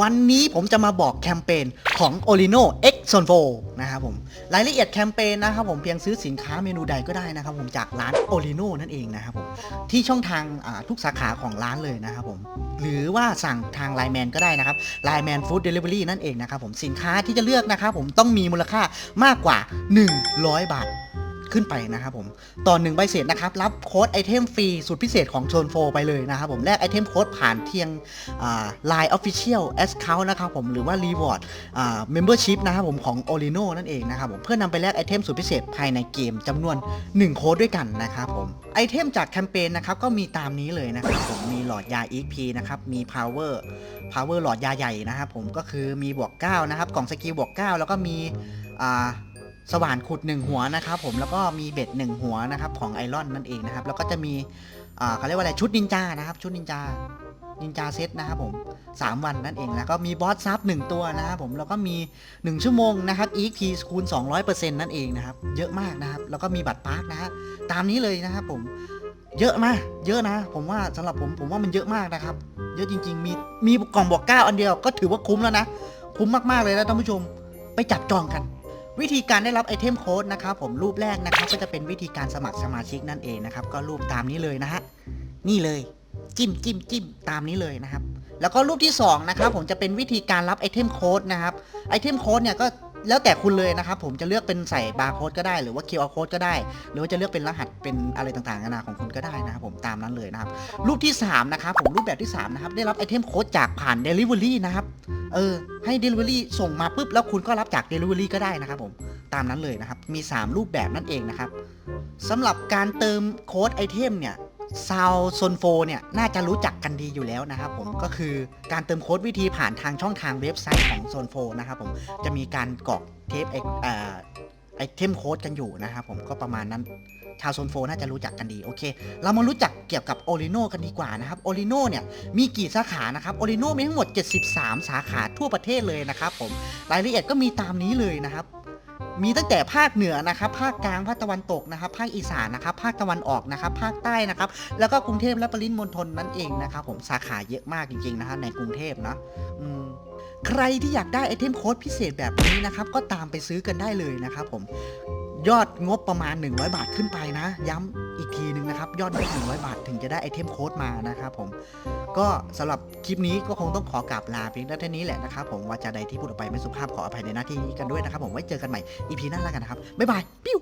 วันนี้ผมจะมาบอกแคมเปญของ o l i n o X Zone 4นะครับผม รายละเอียดแคมเปญนะครับผมเพียงซื้อสินค้าเมนูใดก็ได้นะครับผมจากร้าน o l i n o นั่นเองนะครับผมที่ช่องทางทุกสาขาของร้านเลยนะครับผมหรือว่าสั่งทางไลน์แมนก็ได้นะครับไลน์แมนฟู้ดเดลิเวอรี่นั่นเองนะครับผมสินค้าที่จะเลือกนะครับผมต้องมีมูลค่ามากกว่า 100 บาท ขึ้นไปนะครับผมต่อหนึ่งใบเสร็จนะครับ รับโค้ดไอเทมฟรีสุดพิเศษของโซนโฟไปเลยนะครับผมแลกไอเทมโค้ดผ่านเทียงไลน์ออฟฟิเชียลแอสเคาท์นะครับผมหรือว่า Reward เมมเบอร์ชิพนะครับผมของ o l i n o นั่นเองนะครับผมเพื่อนำไปแลกไอเทมสุดพิเศษภายในเกมจำนวน 1 โค้ดด้วยกันนะครับผมไอเทมจากแคมเปญนะครับก็มีตามนี้เลยนะครับผมมีหลอดยา EP นะครับมี Power Power หลอดยาใหญ่นะครับผมก็คือมีบวก9นะครับกล่องสกิลบวก9แล้วก็มีอ่า สว่านขุดหนึ่งหัวนะครับผมแล้วก็มีเบ็ดหนึ่งหัวนะครับของไอรอนนั่นเองนะครับแล้วก็จะมีเขาเรียกว่าอะไรชุดนินจานะครับชุดนินจานินจาเซตนะครับผม 3 วันนั่นเองแล้วก็มีบอสซับ1ตัวนะครับผมแล้วก็มี 1 ชั่วโมงนะครับ EXP คูณ 200%นั่นเองนะครับเยอะมากนะครับแล้วก็มีบัตรพาร์คนะฮะตามนี้เลยนะครับผมเยอะมากเยอะนะ ผมว่าสำหรับผมผมว่ามันเยอะมากนะครับ เยอะจริง ๆ มีมีกล่องบอกเก้าอันเดียวก็ถือว่าคุ้มแล้วนะ คุ้มมากๆเลยนะท่านผู้ชมไปจับจองกัน วิธีการได้รับไอเทมโค้ดนะครับผมรูปแรกนะครับก็จะเป็นวิธีการสมัครสมาชิกนั่นเองนะครับ ก็รูปตามนี้เลยนะฮะนี่เลยจิ้มจิ้มจิ้มตามนี้เลยนะครับ แล้วก็รูปที่สองนะครับผมจะเป็นวิธีการรับไอเทมโค้ดนะครับไอเทมโค้ดเนี่ยก็แล้วแต่คุณเลยนะครับ ผมจะเลือกเป็นใส่บาร์โค้ดก็ได้หรือว่า QR โค้ดก็ได้ หรือว่าจะเลือกเป็นรหัสเป็นอะไรต่างๆนานาของคุณก็ได้นะครับผมตามนั้นเลยนะครับ รูปที่สามนะครับผมรูปแบบที่สามนะครับได้รับไอเทมโค้ดจากผ่าน Delivery นะครับ เออให้ Delivery ส่งมาปุ๊บแล้วคุณก็รับจาก Delivery ก็ได้นะครับผมตามนั้นเลยนะครับ มี 3 รูปแบบนั่นเองนะครับสำหรับการเติมโค้ดไอเทมเนี่ยซาวโซนโฟเนี่ยน่าจะรู้จักกันดีอยู่แล้วนะครับผมก็คือการเติมโค้ดวิธีผ่านทางช่องทางเว็บไซต์ของโซนโฟนะครับผมจะมีการกรอกเทปเอ่อ ไอเทมโค้ดกันอยู่นะครับผมก็ประมาณนั้นชาวโซนโฟน่าจะรู้จักกันดีโอเค เรามารู้จักเกี่ยวกับโอริโนกันดีกว่านะครับโอริโนเนี่ยมีกี่สาขานะครับโอริโนมีทั้งหมด 73 สาขาทั่วประเทศเลยนะครับผมรายละเอียดก็มีตามนี้เลยนะครับมีตั้งแต่ภาคเหนือนะครับ ภาคกลาง ภาคตะวันตกนะครับ ภาคอีสานนะครับ ภาคตะวันออกนะครับ ภาคใต้นะครับ แล้วก็กรุงเทพและปริมณฑลนั่นเองนะครับ ผมสาขาเยอะมากจริงๆนะครับในกรุงเทพนะอืม ใครที่อยากได้ไอเทมโค้ดพิเศษแบบนี้นะครับก็ตามไปซื้อกันได้เลยนะครับผมยอดงบประมาณ 100 บาทขึ้นไปนะ ย้ำอีกทีหนึ่งนะครับ ยอดงบ100 บาทถึงจะได้ไอเทมโค้ดมานะครับผม ก็สำหรับคลิปนี้ก็คงต้องขอกราบลาเพียงเท่านี้แหละนะครับผมว่าจะใดที่พูดออกไปไม่สุภาพขออภัยในหน้าที่นี้กันด้วยนะครับผมไว้เจอกันใหม่ EP หน้าแล้วกันนะครับบ๊ายบายปิ้ว